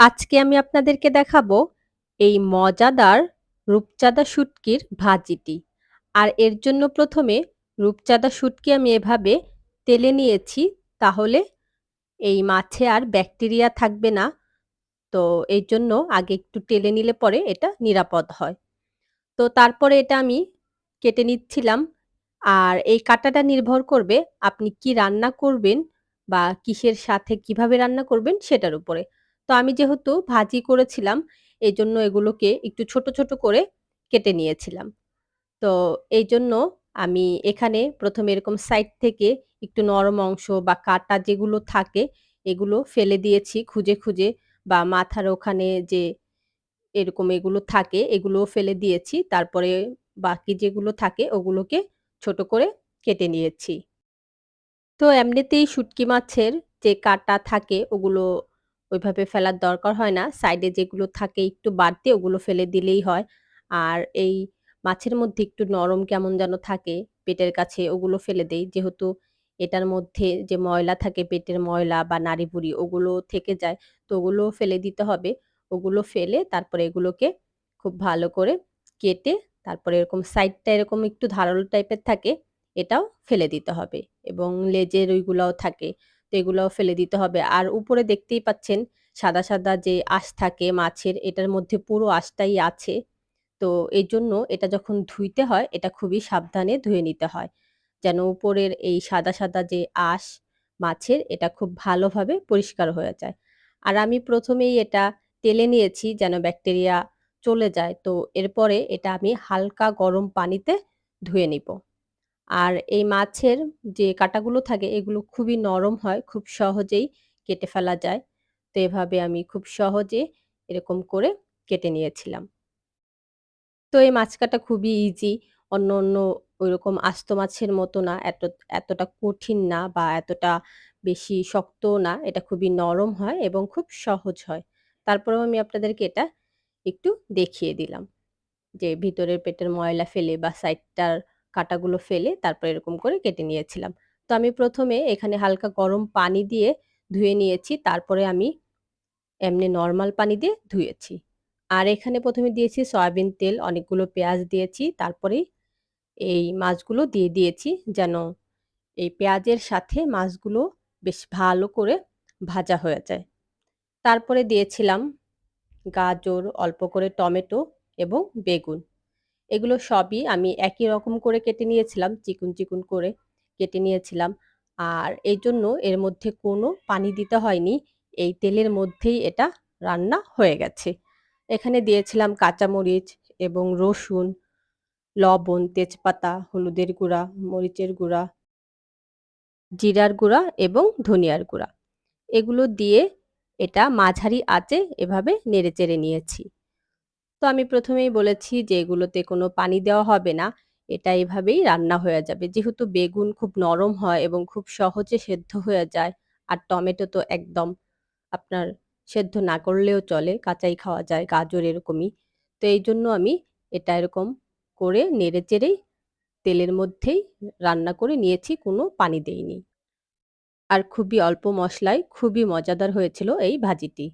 আজকে আমি আপনাদেরকে দেখাবো এই মজাদার রূপচাঁদা শুটকির ভাজিটি। আর এর জন্য প্রথমে রূপচাঁদা শুটকি আমি এভাবে তেলে নিয়েছি, তাহলে এই মাছে আর ব্যাকটেরিয়া থাকবে না। তো এই জন্য আগে একটু টেলে নিলে পরে এটা নিরাপদ হয়। তো তারপরে এটা আমি কেটে নিচ্ছিলাম। আর এই কাটাটা নির্ভর করবে আপনি কি রান্না করবেন বা কিসের সাথে কীভাবে রান্না করবেন সেটার উপরে। তো আমি যেহেতু ভাজি করেছিলাম এই জন্য এগুলোকে একটু ছোট, ছোট করে কেটে নিয়েছিলাম। তো এই জন্য আমি এখানে প্রথমে এরকম সাইড থেকে একটু নরম অংশ বা কাটা যেগুলো থাকে এগুলো ফেলে দিয়েছি খুঁজে, খুঁজে বা মাথার ওখানে যে এরকম এগুলো থাকে এগুলোও ফেলে দিয়েছি। তারপরে বাকি যেগুলো থাকে ওগুলোকে ছোট করে কেটে নিয়েছি। তো এমনিতেই শুটকি মাছের যে কাঁটা থাকে ওগুলো ওইভাবে ফেলার দরকার হয় না। সাইডে যেগুলো থাকে একটু বাড়তি ওগুলো ফেলে দিলেই হয়। আর এই মাছের মধ্যে একটু নরম কেমন যেন থাকে পেটের কাছে ওগুলো ফেলে দেই। যেহেতু এটার মধ্যে যে ময়লা থাকে পেটের ময়লা বা নাড়িভুড়ি ওগুলো থেকে যায়। তো ওগুলো ফেলে দিতে হবে। ওগুলো ফেলে তারপরে এগুলোকে খুব ভালো করে কেটে তারপরে এরকম সাইডটা এরকম একটু ধারালো টাইপের থাকে, এটাও ফেলে দিতে হবে এবং লেজের ওইগুলাও থাকে। তো এগুলাও ফেলে দিতে হবে। আর উপরে দেখতেই পাচ্ছেন সাদা, সাদা যে আঁশ থাকে মাছের এটার মধ্যে পুরো আঁশটাই আছে। তো এই জন্য এটা যখন ধুইতে হয় এটা খুবই সাবধানে ধুয়ে নিতে হয়। যেন উপরের এই সাদা, সাদা যে আঁশ মাছের এটা খুব ভালোভাবে পরিষ্কার হয়ে যায়। আর আমি প্রথমেই এটা তেলে নিয়েছি যেন ব্যাকটেরিয়া চলে যায়। তো এরপরে এটা আমি হালকা গরম পানিতে ধুয়ে নিবো। আর এই মাছের যে কাঁটাগুলো থাকে এগুলো খুবই নরম হয়, খুব সহজেই কেটে ফেলা যায়। তো এভাবে আমি খুব সহজে এরকম করে কেটে নিয়েছিলাম। তো এই মাছ কাটা খুবই ইজি। অন্য, অন্য ওইরকম আস্ত মাছের মতো না। এত এতটা কঠিন না বা এতটা বেশি শক্তও না। এটা খুবই নরম হয় এবং খুব সহজ হয়। তারপরেও আমি আপনাদেরকে এটা একটু দেখিয়ে দিলাম। যে ভিতরের পেটের ময়লা ফেলে বা সাইডটার কাঁটাগুলো ফেলে তারপর এরকম করে কেটে নিয়েছিলাম। তো আমি প্রথমে এখানে হালকা গরম পানি দিয়ে ধুয়ে নিয়েছি। তারপরে আমি এমনি নর্মাল পানি দিয়ে ধুয়েছি। আর এখানে প্রথমে দিয়েছি সয়াবিন তেল, অনেকগুলো পেঁয়াজ দিয়েছি। তারপরেই এই মাছগুলো দিয়ে দিয়েছি যেন এই পেঁয়াজের সাথে মাছগুলো বেশ ভালো করে ভাজা হয়ে যায়। তারপরে দিয়েছিলাম গাজর, অল্প করে টমেটো এবং বেগুন। এগুলো সবই আমি একই রকম করে কেটে নিয়েছিলাম, চিকুন, চিকুন করে কেটে নিয়েছিলাম। আর এই জন্য এর মধ্যে কোনো পানি দিতে হয়নি। এই তেলের মধ্যেই এটা রান্না হয়ে গেছে। এখানে দিয়েছিলাম কাঁচামরিচ এবং রসুন, লবণ, তেজপাতা, হলুদের গুঁড়া, মরিচের গুঁড়া, জিরার গুঁড়া এবং ধনিয়ার গুঁড়া। এগুলো দিয়ে এটা মাঝারি আঁচে এভাবে নেড়েচেড়ে নিয়েছি। তো আমি প্রথমেই বলেছি যে এগুলোতে কোনো পানি দেওয়া হবে না। এটা এভাবেই রান্না হয়ে যাবে। যেহেতু বেগুন খুব নরম হয় এবং খুব সহজে সেদ্ধ হয়ে যায়। আর টমেটো তো একদম আপনার সেদ্ধ না করলেও চলে, কাঁচাই খাওয়া যায়, গাজর এরকমই। তো এই জন্য আমি এটা এরকম করে নেড়েচেড়েই তেলের মধ্যেই রান্না করে নিয়েছি, কোনো পানি দেইনি। আর খুবই অল্প মশলায় খুবই মজাদার হয়েছিল এই ভাজিটি।